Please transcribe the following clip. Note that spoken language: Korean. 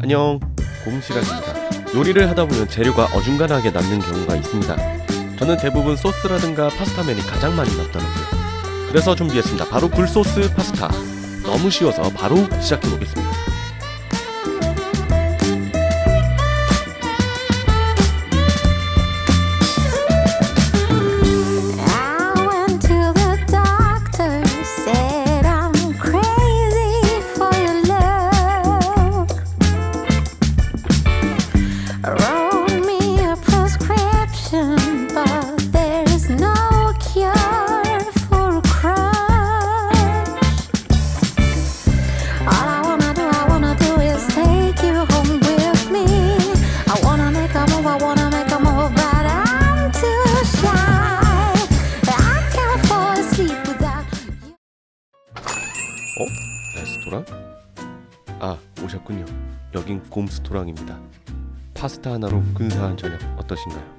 안녕. 곰시락입니다. 요리를 하다 보면 재료가 어중간하게 남는 경우가 있습니다. 저는 대부분 소스라든가 파스타면이 가장 많이 남더라고요 그래서 준비했습니다. 바로 굴소스 파스타. 너무 쉬워서 바로 시작해 보겠습니다 어? 아 오셨군요. 여긴 곰스토랑입니다 파스타 하나로 근사한 저녁 어떠신가요?